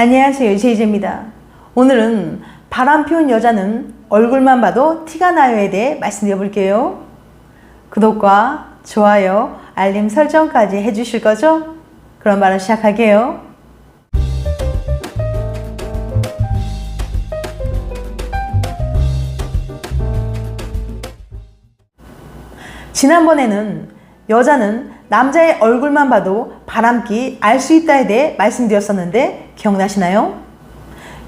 안녕하세요. 제이제입니다. 오늘은 바람 피운 여자는 얼굴만 봐도 티가 나요에 대해 말씀드려 볼게요. 구독과 좋아요, 알림 설정까지 해주실 거죠? 그럼 바로 시작할게요. 지난번에는 여자는 남자의 얼굴만 봐도 바람기 알 수 있다에 대해 말씀드렸었는데 기억나시나요?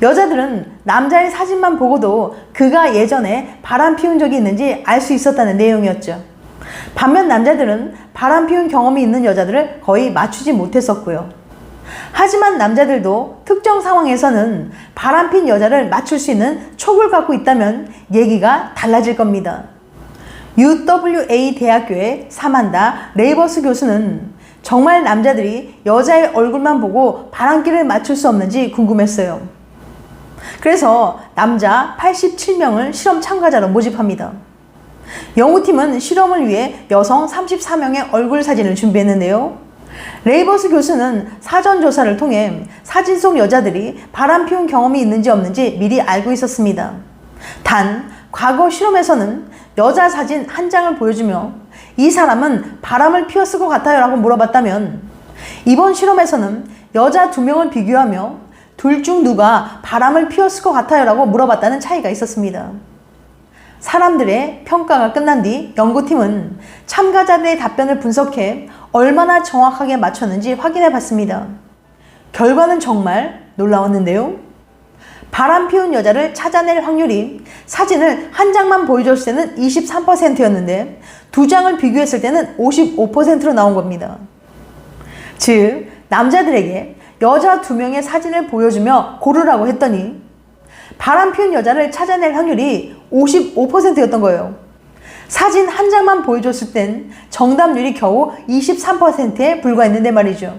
여자들은 남자의 사진만 보고도 그가 예전에 바람 피운 적이 있는지 알 수 있었다는 내용이었죠. 반면 남자들은 바람 피운 경험이 있는 여자들을 거의 맞추지 못했었고요. 하지만 남자들도 특정 상황에서는 바람 핀 여자를 맞출 수 있는 촉을 갖고 있다면 얘기가 달라질 겁니다. UWA 대학교의 사만다 레이버스 교수는 정말 남자들이 여자의 얼굴만 보고 바람기를 맞출 수 없는지 궁금했어요. 그래서 남자 87명을 실험 참가자로 모집합니다. 연구팀은 실험을 위해 여성 34명의 얼굴 사진을 준비했는데요. 레이버스 교수는 사전 조사를 통해 사진 속 여자들이 바람 피운 경험이 있는지 없는지 미리 알고 있었습니다. 단, 과거 실험에서는 여자 사진 한 장을 보여주며 이 사람은 바람을 피웠을 것 같아요 라고 물어봤다면 이번 실험에서는 여자 두 명을 비교하며 둘 중 누가 바람을 피웠을 것 같아요 라고 물어봤다는 차이가 있었습니다. 사람들의 평가가 끝난 뒤 연구팀은 참가자들의 답변을 분석해 얼마나 정확하게 맞췄는지 확인해 봤습니다. 결과는 정말 놀라웠는데요. 바람 피운 여자를 찾아낼 확률이 사진을 한 장만 보여줬을 때는 23%였는데 두 장을 비교했을 때는 55%로 나온 겁니다. 즉, 남자들에게 여자 두 명의 사진을 보여주며 고르라고 했더니 바람 피운 여자를 찾아낼 확률이 55%였던 거예요. 사진 한 장만 보여줬을 땐 정답률이 겨우 23%에 불과했는데 말이죠.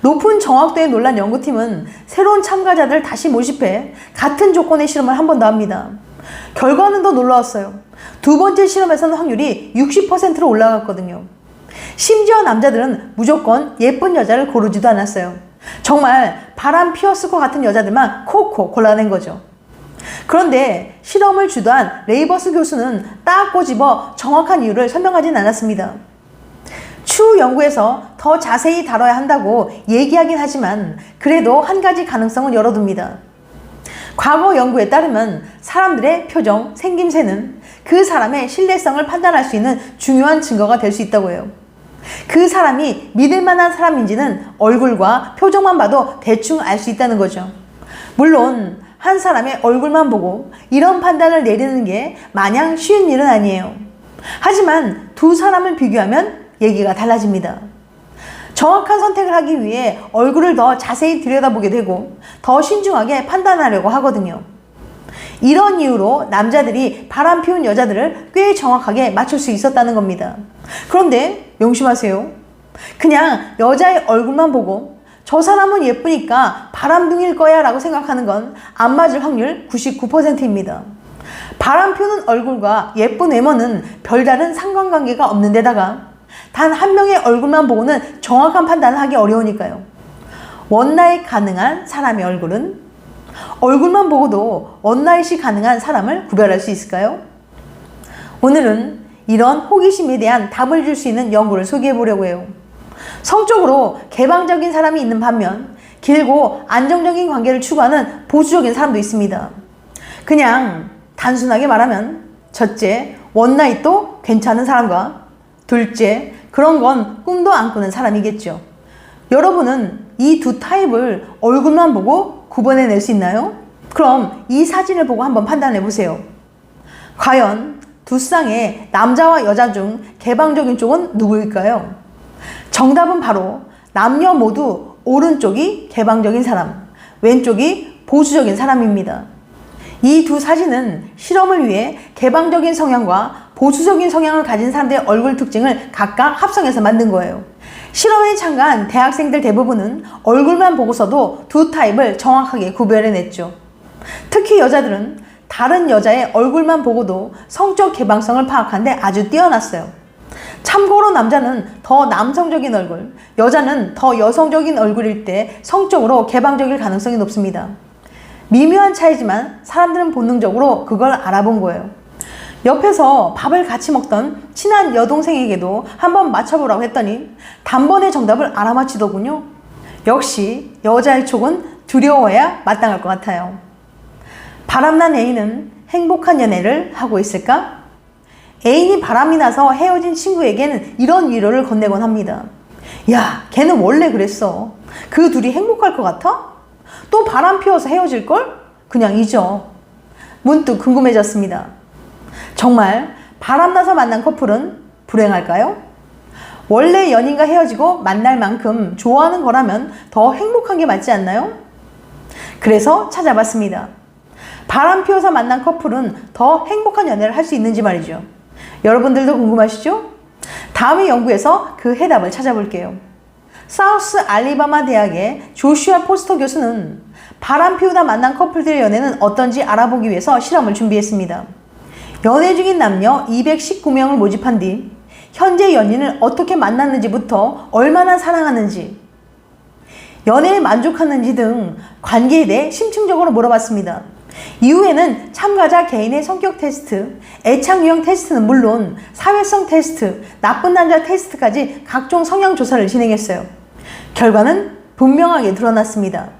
높은 정확도에 놀란 연구팀은 새로운 참가자들을 다시 모집해 같은 조건의 실험을 한 번 더 합니다. 결과는 더 놀라웠어요. 두 번째 실험에서는 확률이 60%로 올라갔거든요. 심지어 남자들은 무조건 예쁜 여자를 고르지도 않았어요. 정말 바람 피웠을 것 같은 여자들만 콕콕 골라낸 거죠. 그런데 실험을 주도한 레이버스 교수는 딱 꼬집어 정확한 이유를 설명하진 않았습니다. 추후 연구에서 더 자세히 다뤄야 한다고 얘기하긴 하지만 그래도 한 가지 가능성을 열어둡니다. 과거 연구에 따르면 사람들의 표정, 생김새는 그 사람의 신뢰성을 판단할 수 있는 중요한 증거가 될 수 있다고 해요. 그 사람이 믿을 만한 사람인지는 얼굴과 표정만 봐도 대충 알 수 있다는 거죠. 물론 한 사람의 얼굴만 보고 이런 판단을 내리는 게 마냥 쉬운 일은 아니에요. 하지만 두 사람을 비교하면 얘기가 달라집니다. 정확한 선택을 하기 위해 얼굴을 더 자세히 들여다보게 되고 더 신중하게 판단하려고 하거든요. 이런 이유로 남자들이 바람 피운 여자들을 꽤 정확하게 맞출 수 있었다는 겁니다. 그런데 명심하세요. 그냥 여자의 얼굴만 보고 저 사람은 예쁘니까 바람둥일 거야 라고 생각하는 건 안 맞을 확률 99%입니다. 바람 피우는 얼굴과 예쁜 외모는 별다른 상관관계가 없는 데다가 단 한 명의 얼굴만 보고는 정확한 판단을 하기 어려우니까요. 원나잇 가능한 사람의 얼굴은 얼굴만 보고도 원나잇이 가능한 사람을 구별할 수 있을까요? 오늘은 이런 호기심에 대한 답을 줄 수 있는 연구를 소개해 보려고 해요. 성적으로 개방적인 사람이 있는 반면 길고 안정적인 관계를 추구하는 보수적인 사람도 있습니다. 그냥 단순하게 말하면 첫째, 원나잇도 괜찮은 사람과 둘째, 그런 건 꿈도 안 꾸는 사람이겠죠. 여러분은 이 두 타입을 얼굴만 보고 구분해낼 수 있나요? 그럼 이 사진을 보고 한번 판단해 보세요. 과연 두 쌍의 남자와 여자 중 개방적인 쪽은 누구일까요? 정답은 바로 남녀 모두 오른쪽이 개방적인 사람, 왼쪽이 보수적인 사람입니다. 이 두 사진은 실험을 위해 개방적인 성향과 보수적인 성향을 가진 사람들의 얼굴 특징을 각각 합성해서 만든 거예요. 실험에 참가한 대학생들 대부분은 얼굴만 보고서도 두 타입을 정확하게 구별해냈죠. 특히 여자들은 다른 여자의 얼굴만 보고도 성적 개방성을 파악하는데 아주 뛰어났어요. 참고로 남자는 더 남성적인 얼굴, 여자는 더 여성적인 얼굴일 때 성적으로 개방적일 가능성이 높습니다. 미묘한 차이지만 사람들은 본능적으로 그걸 알아본 거예요. 옆에서 밥을 같이 먹던 친한 여동생에게도 한번 맞춰보라고 했더니 단번에 정답을 알아맞히더군요. 역시 여자의 촉은 두려워야 마땅할 것 같아요. 바람난 애인은 행복한 연애를 하고 있을까? 애인이 바람이 나서 헤어진 친구에게는 이런 위로를 건네곤 합니다. 야, 걔는 원래 그랬어. 그 둘이 행복할 것 같아? 또 바람 피워서 헤어질걸? 그냥 잊어. 문득 궁금해졌습니다. 정말 바람나서 만난 커플은 불행할까요? 원래 연인과 헤어지고 만날 만큼 좋아하는 거라면 더 행복한 게 맞지 않나요? 그래서 찾아봤습니다. 바람 피워서 만난 커플은 더 행복한 연애를 할 수 있는지 말이죠. 여러분들도 궁금하시죠? 다음의 연구에서 그 해답을 찾아볼게요. 사우스 알리바마 대학의 조슈아 포스터 교수는 바람 피우다 만난 커플들의 연애는 어떤지 알아보기 위해서 실험을 준비했습니다. 연애 중인 남녀 219명을 모집한 뒤 현재 연인을 어떻게 만났는지부터 얼마나 사랑하는지, 연애에 만족하는지 등 관계에 대해 심층적으로 물어봤습니다. 이후에는 참가자 개인의 성격 테스트, 애착 유형 테스트는 물론 사회성 테스트, 나쁜 남자 테스트까지 각종 성향 조사를 진행했어요. 결과는 분명하게 드러났습니다.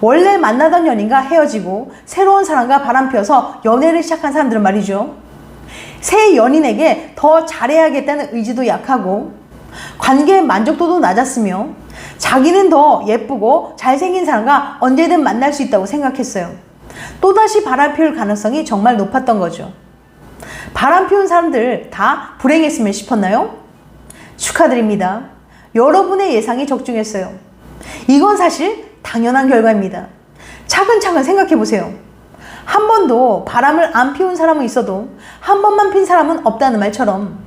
원래 만나던 연인과 헤어지고 새로운 사람과 바람피워서 연애를 시작한 사람들은 말이죠. 새 연인에게 더 잘해야겠다는 의지도 약하고 관계의 만족도도 낮았으며 자기는 더 예쁘고 잘생긴 사람과 언제든 만날 수 있다고 생각했어요. 또다시 바람 피울 가능성이 정말 높았던 거죠. 바람 피운 사람들 다 불행했으면 싶었나요? 축하드립니다. 여러분의 예상이 적중했어요. 이건 사실 당연한 결과입니다. 차근차근 생각해 보세요. 한 번도 바람을 안 피운 사람은 있어도 한 번만 핀 사람은 없다는 말처럼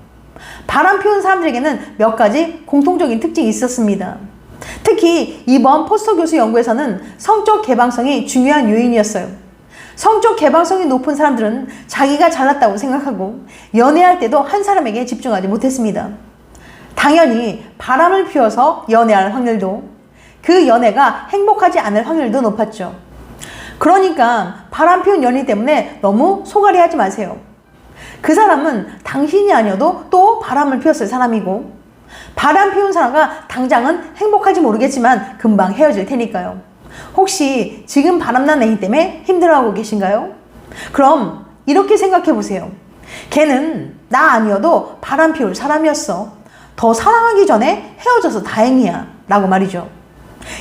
바람 피운 사람들에게는 몇 가지 공통적인 특징이 있었습니다. 특히 이번 포스터 교수 연구에서는 성적 개방성이 중요한 요인이었어요. 성적 개방성이 높은 사람들은 자기가 잘났다고 생각하고 연애할 때도 한 사람에게 집중하지 못했습니다. 당연히 바람을 피워서 연애할 확률도 그 연애가 행복하지 않을 확률도 높았죠. 그러니까 바람 피운 연인 때문에 너무 소갈이 하지 마세요. 그 사람은 당신이 아니어도 또 바람을 피웠을 사람이고 바람 피운 사람과 당장은 행복할지 모르겠지만 금방 헤어질 테니까요. 혹시 지금 바람난 애인 때문에 힘들어하고 계신가요? 그럼 이렇게 생각해 보세요. 걔는 나 아니어도 바람 피울 사람이었어. 더 사랑하기 전에 헤어져서 다행이야. 라고 말이죠.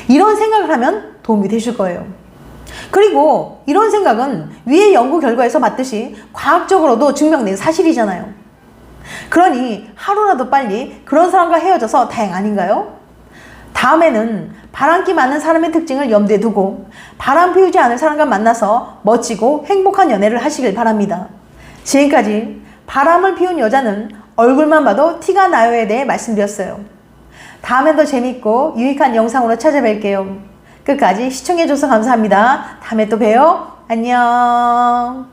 이런 생각을 하면 도움이 되실 거예요. 그리고 이런 생각은 위의 연구 결과에서 봤듯이 과학적으로도 증명된 사실이잖아요. 그러니 하루라도 빨리 그런 사람과 헤어져서 다행 아닌가요? 다음에는 바람기 많은 사람의 특징을 염두에 두고 바람 피우지 않을 사람과 만나서 멋지고 행복한 연애를 하시길 바랍니다. 지금까지 바람을 피운 여자는 얼굴만 봐도 티가 나요에 대해 말씀드렸어요. 다음엔 더 재밌고 유익한 영상으로 찾아뵐게요. 끝까지 시청해줘서 감사합니다. 다음에 또 봬요. 안녕.